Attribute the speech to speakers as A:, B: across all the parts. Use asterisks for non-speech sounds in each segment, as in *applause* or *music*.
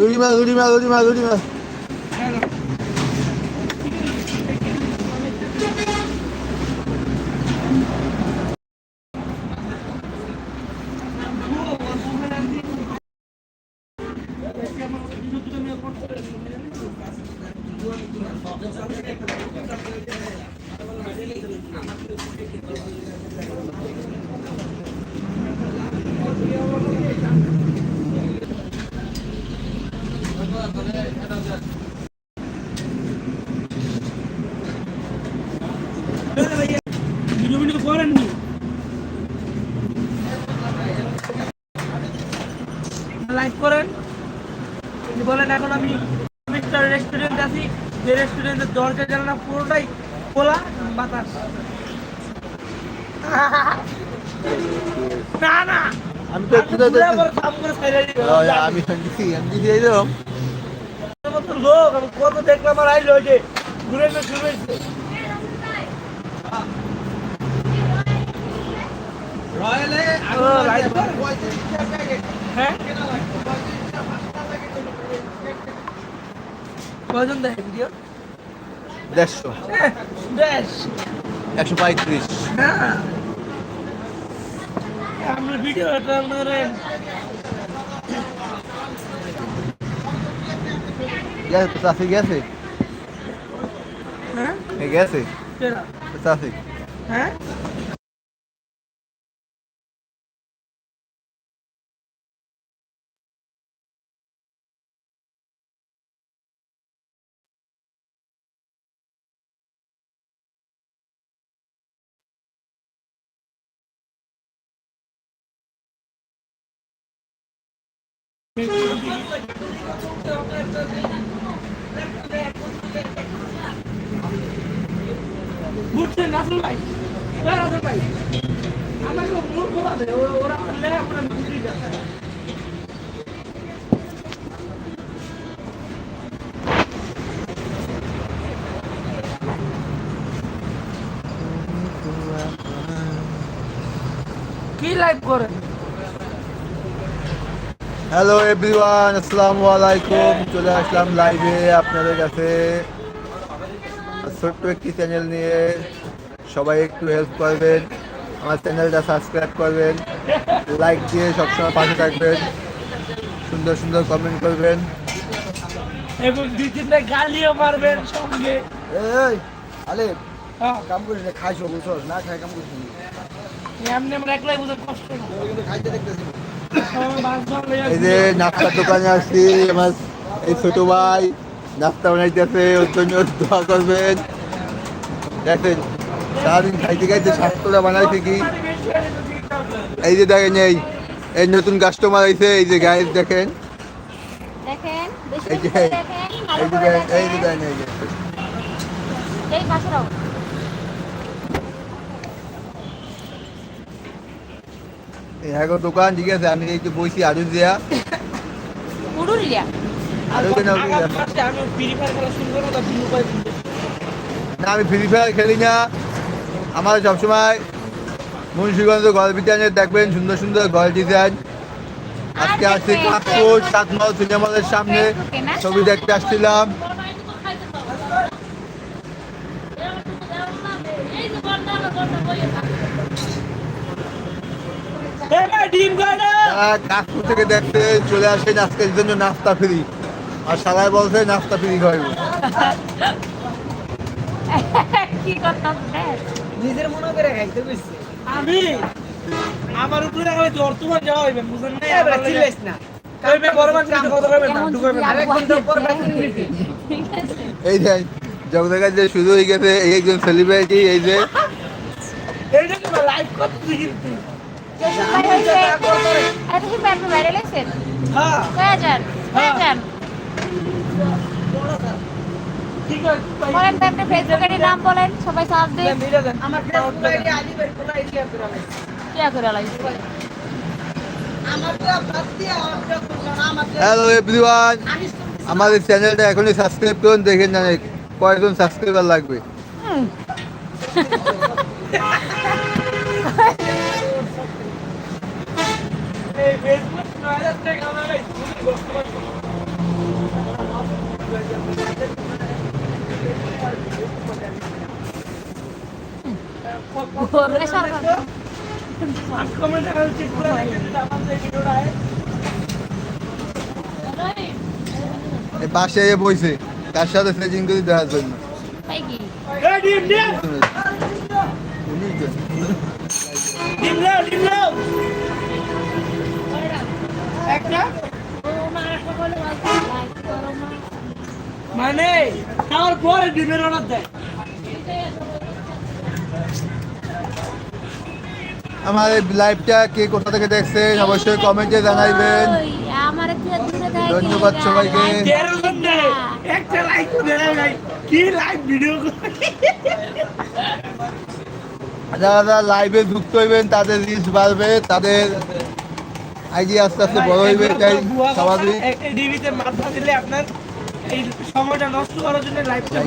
A: 의리만 의리만
B: 의리만 의리만. করেননি লাইক করেন বলেন এখন আমি একটা রেস্টুরেন্ট আছি যে রেস্টুরেন্টের দরজা জানালা পুরোটাই খোলা বাতাস। *laughs* না না।
A: আমি তো একটু। আমি আমি
B: লোক আমি কত দেখলাম আর আইলো যে ঘুরে ঘুরে ও, লাইট করে। হ্যাঁ কজন দেখে ভিডিও?
A: দেড়শো।
B: বেশ
A: একশো পঁয়ত্রিশ।
B: হ্যাঁ। আমরা ভিডিওটা
A: গেছে চাষি গেছে?
B: হ্যাঁ?
A: গেছে? চাষি
B: হ্যাঁ? বুঝছেন ভাই হ্যাঁ ভাই। আমাকে মূর্খ ওরা আমরা বুঝি যাবে কি লাইভ করেন
A: হ্যালো এভরিওয়ান আসসালামু আলাইকুম চলে আসলাম লাইভে আপনাদের কাছে। ছোট্ট একটি চ্যানেল নিয়ে সবাই একটু হেল্প করবেন। আমার চ্যানেলটা সাবস্ক্রাইব করবেন। লাইক দিয়ে সবসময় পাশে থাকবেন। সুন্দর সুন্দর কমেন্ট করবেন।
B: এবং দুই তিনটা গালিও মারবেন সঙ্গে।
C: এই আলে
B: হ্যাঁ।
C: কাম করিস না খাইছো বুঝছস না খাই কাম করিস
B: এমনি আমরা একলাই বুঝে কষ্ট না
C: ওই খাইতে দেখতেছি।
A: এই যে নাস্তার দোকানে আসছি আমার এই ছোট ভাই নাস্তা বানাইতেছে ওর জন্য দোয়া করবেন। দেখেন সারাদিন খাইতে খাইতে স্বাস্থ্যটা বানাইছে কি? এই যে দেখেন এই এই নতুন কাস্টমার আইছে এই যে গায়ে দেখেন। এই যে এই যে দেখেন এই যে
D: দেখেন
A: দেখেন এই যে
D: এই পাশে রাখো
A: এই হ্যাঁ দোকান ঠিক আছে? আমি এই যে বইছি আরু দিয়া।
D: পুরুলিয়া।
A: না আমি ফ্রি ফায়ার খেলি না আমার সবসময় মুন্সিগঞ্জ ঘর বিজ্ঞানে দেখবেন সুন্দর সুন্দর ঘর ডিজাইন। আজকে আসছি কাকপুর সাতমাল সিনেমা হলের সামনে ছবি দেখতে আসছিলাম
B: এই ভাই, ডিম
A: কাকপুর থেকে দেখতে চলে আসেন আজকের জন্য নাস্তা ফ্রি। আর সবাই বলছে নাস্তা ফ্রি খাইব।
D: কি
C: নিজের মনে করে খাইতে কইছি
B: আমি? আমার উপরে রাখলে যাওয়া হইবে বুঝেন না?
C: এবার চিল্লাইস না।
D: আছে
A: এই যে শুরু হয়ে গেছে এই একজন সেলিব্রিটি এই যে
B: লাইভ করতে
D: বলেন তো একটা ফেসবুকের নাম বলেন সবাই সাথ দিন
C: আমার ফেসবুক আইডি আলি বের করে আইডিয়া করে আমি
D: কি করে লাগছে
C: আমার তো বাদ দিয়া আমার তো আমার
A: হ্যালো এভরিওয়ান আমাদের চ্যানেলটা এখনই সাবস্ক্রাইব করুন দেখেন জানে কয়েকজন সাবস্ক্রাইবার লাগবে। *laughs* পাশে বইছে তার সাথে ফ্লেজিং করে দেওয়ার জন্য।
B: ডিম ডিম ডিম ডিম মানে খাওয়ার পরে ডিমের অর্ডার দেয়।
A: আমার লাইভটা কে কোথা থেকে দেখছেন অবশ্যই কমেন্টে জানাইবেন। ধন্যবাদ সবাইকে।
B: তেরো একটা লাইক কি লাইভ ভিডিও
A: যারা যারা লাইভে যুক্ত হইবেন তাদের রিচ বাড়বে তাদের আইডিয়া আস্তে আস্তে বড় হইবে তাই স্বাভাবিক।
B: ডিবিতে মাথা দিলে আপনার এই সময়টা নষ্ট করার জন্য লাইভটা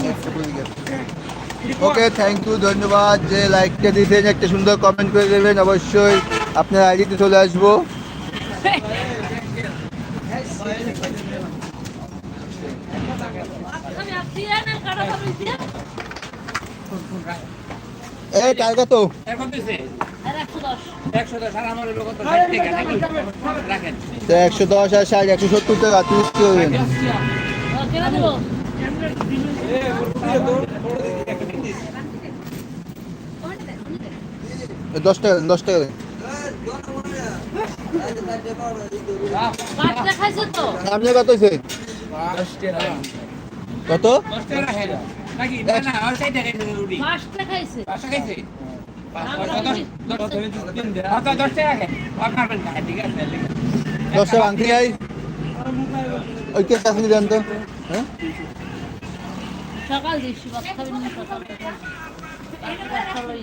A: ওকে থ্যাংক ইউ ধন্যবাদ। যে লাইকটা দিয়েছেন একটা সুন্দর কমেন্ট করে দেবেন। অবশ্যই আপনার আইডিতে চলে আসব। এই কার কত
E: এখন
D: একশো দশ।
E: আর ষাট
A: একশো সত্তর টাকা তিরিশ কি হবেন দশ টাকা দশ টাকা দেন।
D: মাছটা খাইছো তো?
A: আপনি কত কত?
E: টাকা রাখেন নাকি না না আর ষাট টাকা দিছে রুটি
D: মাছটা খাইছে
E: পাঁচশো খাইছে দশ টাকা রাখেন আর পারবেন না ঠিক আছে ঠিক আছে।
A: দশ টাকা আংটি আই ওই কে চাষনি দেন তো হ্যাঁ
D: সকাল দিচ্ছি ওই।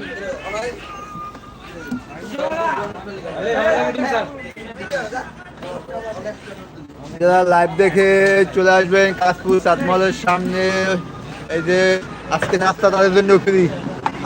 A: যারা লাইভ দেখে চলে আসবেন কাশপুর সাতমহলের সামনে এই যে আজকে নাস্তা তাদের জন্য ফ্রি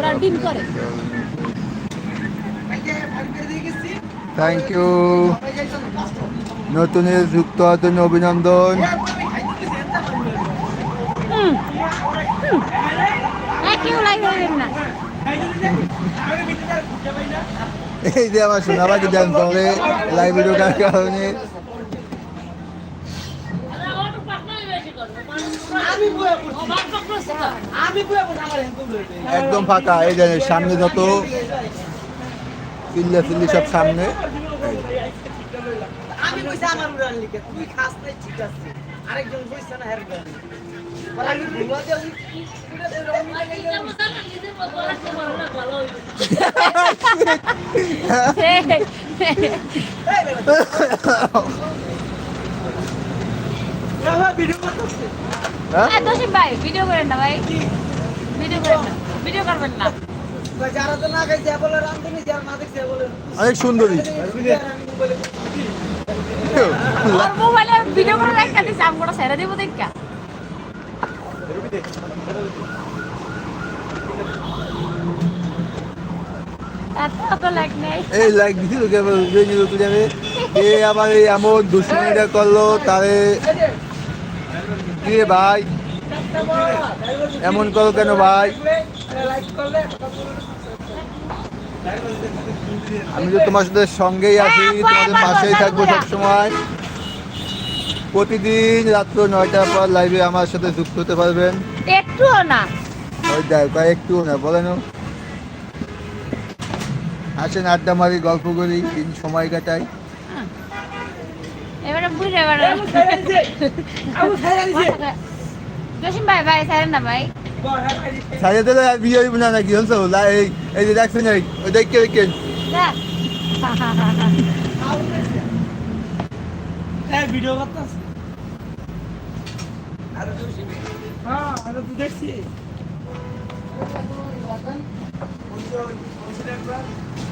D: ওরা ডিম করে।
A: থ্যাংক ইউ নতুন যুক্ত হওয়ার জন্য অভিনন্দন। এই যে আমার সোনাবাকি ডান্স করে লাইভ ভিডিও কারণে
B: আমি বয়ে পড়ছি
D: ও বাপ বাপ করছে তো।
B: আমি বয়ে পড়ছি আমার হেল্প করবে
A: একদম ফাঁকা এই যে সামনে যত চিল্লা চিল্লি সব সামনে।
C: আমি কইছি আমার উড়ান লিখে তুই খাস নাই ঠিক আছে। আরেকজন কইছে না হের গান আমি ভুলা
B: ভিডিও করতেছে।
A: হ্যাঁ?
D: ভাই ভিডিও করেন না ভাই। ভিডিও করেন না ভিডিও করবেন না।
C: তো না খাইছে বলে রান্ধনি যারা না দেখছে বলে।
A: অনেক সুন্দরী।
D: আমার মোবাইলে ভিডিও করে রাখা দিছে আমি কোটা ছেড়ে দিব দেখা। এত এত লাইক নেই।
A: এই লাইক দিছি তোকে আবার উঠে নিল তুই যাবে এ আবার এই এমন দুশ্মনীটা করল তারে কি রে ভাই? এমন করো কেন ভাই? আমি তো তোমার সাথে সঙ্গেই আছি তোমাদের পাশেই থাকব সবসময়। প্রতিদিন রাত্র নয়টার পর লাইভে আমার সাথে যুক্ত হতে পারবেন।
D: একটুও না।
A: ওই দেখ একটু না বলেন আসেন আড্ডা মারি গল্প করি দিন সময় কাটাই।
D: এবারে বুঝে এবারে। জসিম ভাই ভাই ছাড়েন না ভাই।
A: আর বিয়ে হইব না নাকি? এই এই যে দেখছেন এই ওই দেখকে
B: হ্যাঁ ভিডিও হ্যাঁ তো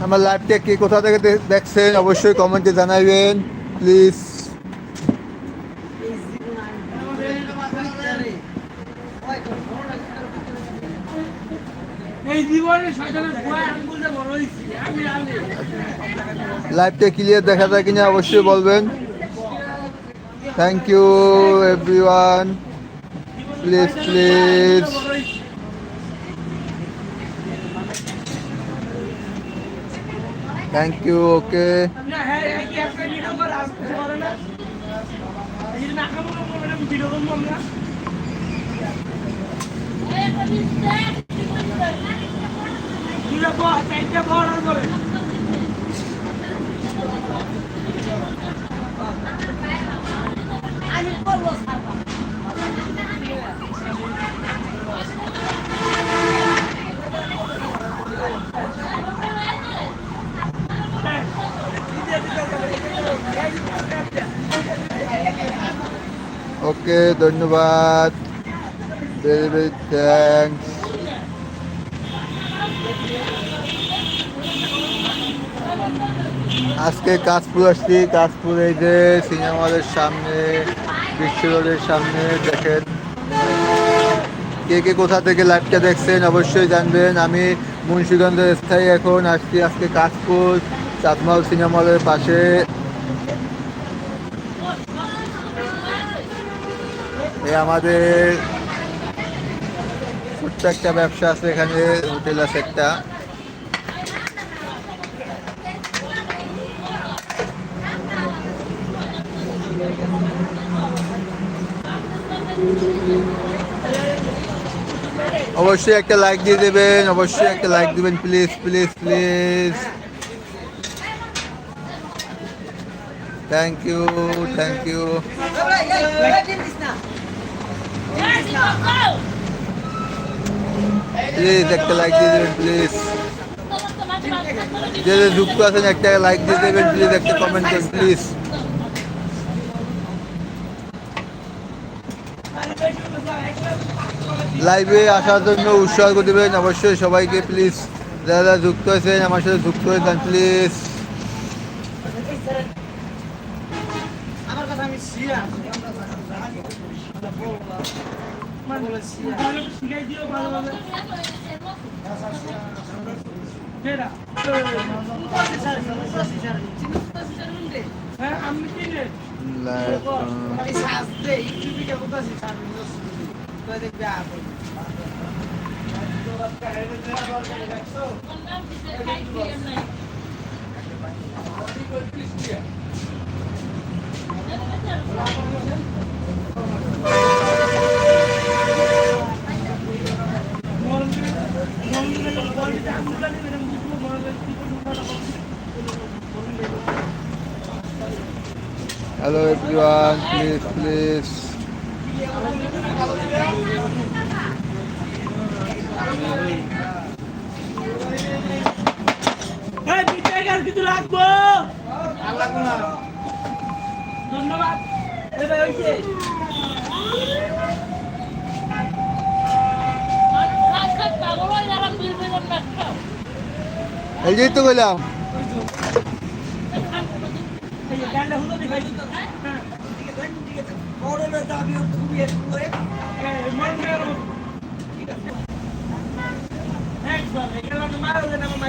A: আমার লাইভটা কে কোথা থেকে দেখছেন অবশ্যই কমেন্টে জানাবেন প্লিজ
C: এই জীবন আমি ওই তো বড়
B: এই জীবনে শয়তানের ভয় আঙ্গুলটা বড় হইছে আমি আমি
A: লাইভটা ক্লিয়ার দেখা যায় কিনা অবশ্যই বলবেন। Thank you everyone please please thank you okay
B: video করে আসতে পারে না এই যে নাকামো করে ভিডিও করব আমরা চারটা করে
C: আমি বলব
A: ওকে ধন্যবাদ। ভেরি ভেরি থ্যাংকস আজকে কাশপুর আসছি। কাশপুর এই যে সিনেমা হলের সামনে, বিশ্ব রোডের সামনে, দেখেন। কে কে কোথা থেকে লাইভটা দেখছেন অবশ্যই জানবেন। আমি মুন্সিগঞ্জের স্থায়ী এখন, আসছি আজকে কাশপুর সিনেমা হলের পাশে। এই আমাদের ছোট্ট একটা ব্যবসা আছে এখানে, হোটেল আছে একটা। অবশ্যই একটা লাইক দিয়ে দেবেন, অবশ্যই একটা লাইক দিবেন please please please thank you thank you please একটা লাইক দিয়ে দেবেন প্লিজ যে যে যুক্ত আছেন, একটা লাইক দিয়ে দেবেন প্লিজ একটা কমেন্ট করুন প্লিজ লাইভে আসার জন্য উৎসাহ দেবেন। অবশ্যই সবাইকে প্লিজ যারা যারা যুক্ত আছেন আমার সাথে যুক্ত হয়ে যান প্লিজ
B: কেডা? হ্যাঁ আমি চিনি
A: লাইভ
C: আমি সাজতে
B: রাখব ধন্যবাদ।
A: এই যে তো বললাম
B: এই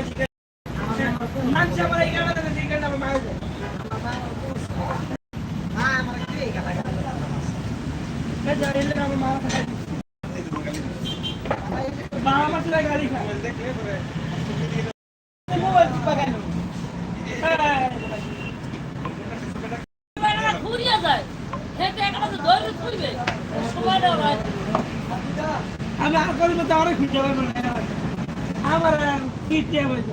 B: যে আমি আর তো আরও খুঁজে পাবো আমার কিটে বলছি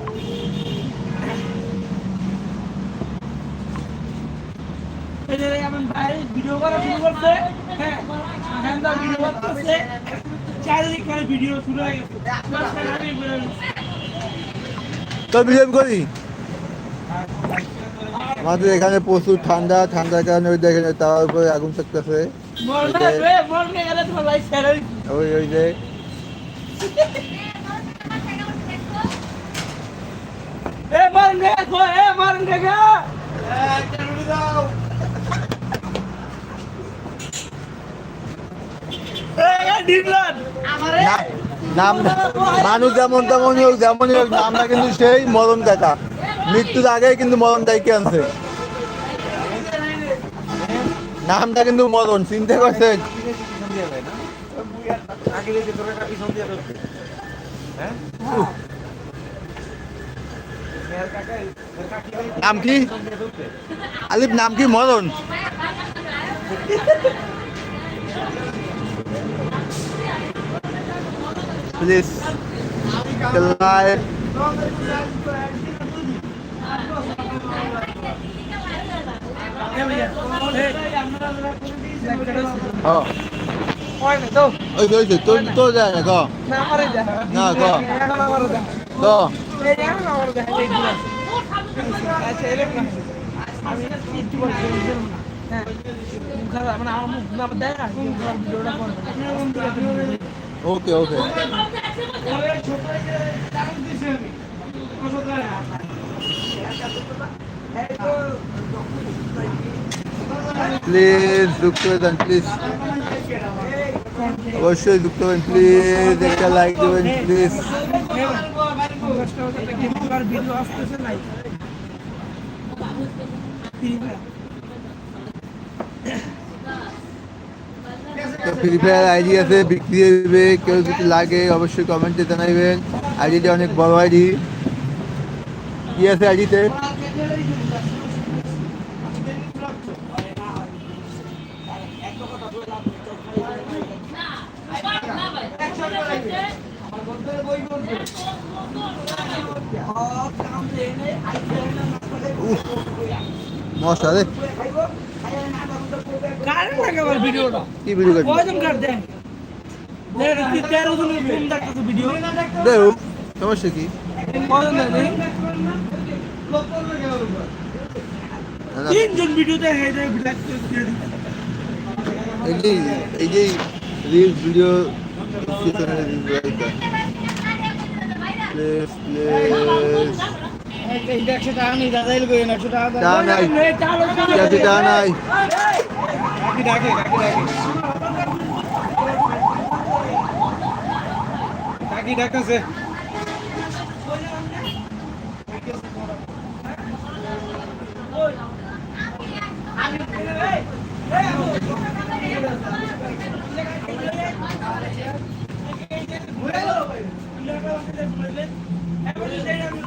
B: আমার বাইরে ভিডিও করা শুরু করছে হ্যাঁ হয়ে।
A: তো করি আমাদের এখানে প্রচুর ঠান্ডা ঠান্ডার কারণে ওই দেখেন তার উপরে আগুন থাকতেছে। ওই ওই যে
B: এ মারুন রে, গো, এ মারুন রে, গো। এ, এ, ডিমলান।
A: না- নাম মানুষ যেমন তেমনই হোক, যেমনই হোক নামটা কিন্তু সেই মরণ দেখা মৃত্যুর আগে কিন্তু মরণ ডাইকে আনছে? নামটা কিন্তু মরণ, চিন্তা করছেন নাম কি? আলিফ, নাম কি? মরণ। প্লিজ লাইভ
B: দাও।
A: ওই তো তো যায় না।
B: আচ্ছা, না। হ্যাঁ। মুখ খারাপ, মানে আমার মুখ না দেয় না, ভিডিওটা করবে।
A: ওকে ওকে প্লিজ যুক্ত হয়ে যান প্লিজ অবশ্যই যুক্ত হবেন প্লিজ একটা লাইক দেবেন প্লিজ
B: ভিডিও আসতেছে নাই
A: ফ্রি ফায়ার আইডি আছে, বিক্রি হবে কেউ যদি লাগে অবশ্যই কমেন্টে জানাইবেন। আইডিটা অনেক বড় আইডি কি আছে আইডিতে রে।
B: কারেন্ট লাগে আমার ভিডিওটা?
A: কি ভিডিও কাটবি
B: কয়জন কাট দেন দেখ তেরো জনের ফোন দেখতেছে ভিডিও
A: দেও সমস্যা কি?
B: কয়জন দেখে
A: না, না,
B: তিনজন ভিডিও দেখে ব্ল্যাক
A: এই যে এই যে রিলস ভিডিও প্লিজ
C: একশো টাকা নেই দাদা একশো টাকা
A: নাই। ঠিক নাই।
C: ডাকে ডাকে ডাকে ডাকতেছে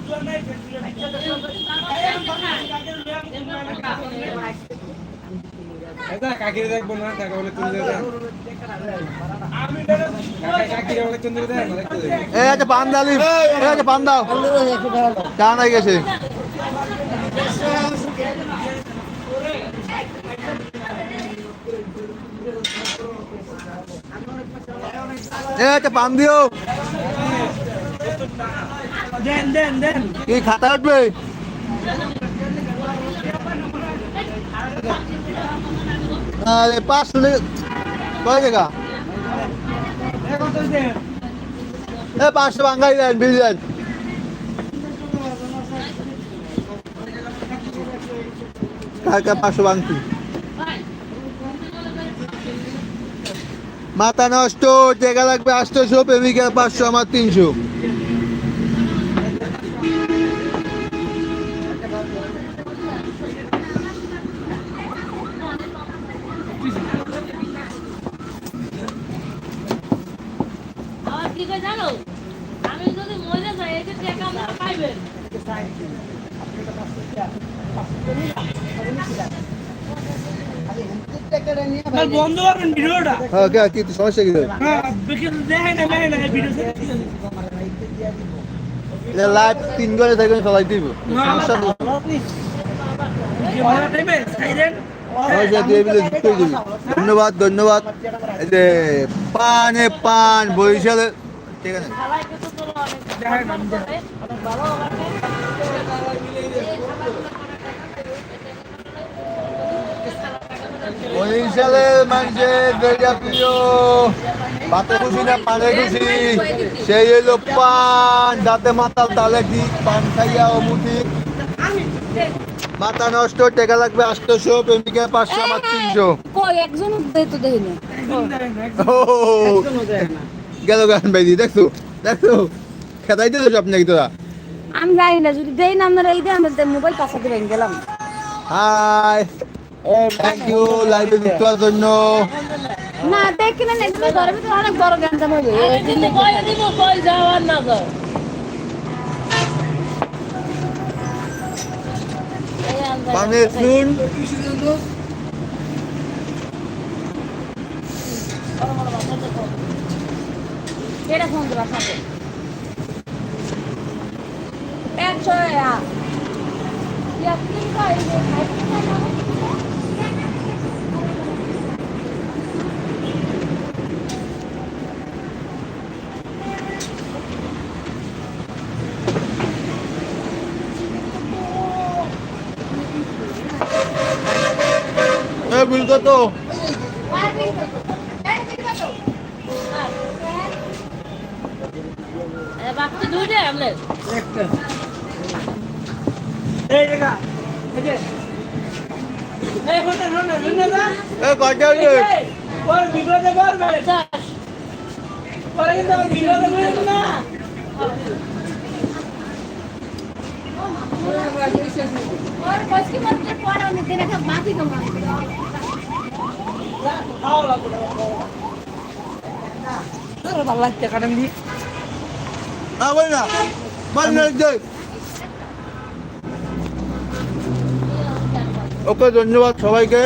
C: দাদা কাকিরে দেখব না কাকা বলে তুমি দাদা কাকা বলে
A: এই পান দালি এই আছে পান দাও টা নাই গেছে। এই আছে পান দিও
B: দেন দেন দেন।
A: কি খাতা উঠবে আরে পাঁচশো টাকা কয় টাকা? এ, পাঁচশো বাঙ্গাই দেন, বিল দেন। কাকা পাঁচশো বাংতি? মাথা নষ্ট, টেকা লাগবে আটশোশো প্রেমিকা পাঁচশো, আমার তিনশো।
D: কি কয় জানো? আমি যদি মরে যাই এই টাকা আপনারা পাইবেন।
B: বন্ধ করবেন ভিডিওটা।
A: হ্যাঁ কি সমস্যা কি?
B: হ্যাঁ না দেখে না ভিডিও
A: লাইভ তিন ঘরে থাকবেন সবাই দিব। সমস্যা নেই।
B: টাইমে সাইলেন্ট
A: পয়সা দিয়ে দিলে জিততে দিবি। ধন্যবাদ ধন্যবাদ। পানে পান বরিশালে ঠিক আছে? বরিশালের মানুষের যেটা প্রিয় পাতে খুশি না পানে খুশি? সেই পান দাঁতে মাতাল তালে ঠিক পান খাইয়া অমুঠি। মাথা নষ্ট টেকা লাগবে আটশোশো প্রেমিকা পাঁচশো আমার তিনশো।
D: একজন তো দেখিনি।
A: ও। গেল গান বাইদি দেখছ? দেখছ? খেতাইতে তো সব নাকি তোরা?
D: আমি জানি না যদি দেই না আপনারা এই দিয়ে আমি মোবাইল পাশাতে ভেঙে গেলাম।
A: হাই থ্যাংক ইউ লাইভে যুক্ত হওয়ার জন্য।
D: না দেখি না এগুলো ঘরের ভিতরে অনেক বড় গ্যাঞ্জাম
F: আমি কিন্তু কয়ে দিব কই যাওয়ার না যাও এই আন্দাজ
A: মানে শুন
D: এটা ফোন দেবা সাথে একশো একদিন কই
A: এ বিল
B: ভালো লাগছে কারণ দি।
A: না বল না। বল না ওকে ধন্যবাদ সবাইকে।